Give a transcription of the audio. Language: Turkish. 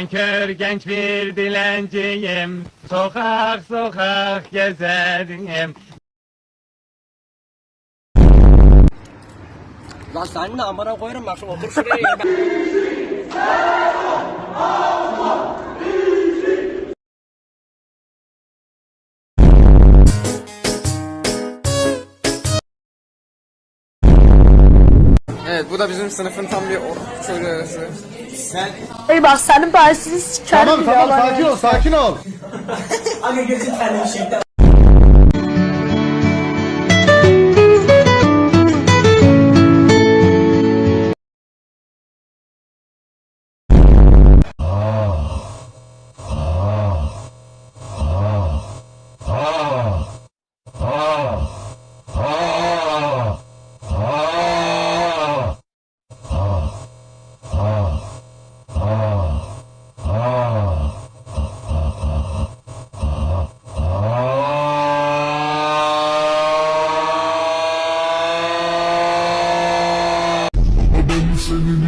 Ben kör genç bir dilenciyim. Sokak sokak gezerim. Lan sen de amına koyarım bak şimdi otur şuraya ya. Evet bu da bizim sınıfın tam bir or- çocuğu. Ey bak senin bahsini sikerim Tamam tamam sakin ol sakin ol. Aga gözün kendini şeyden. senin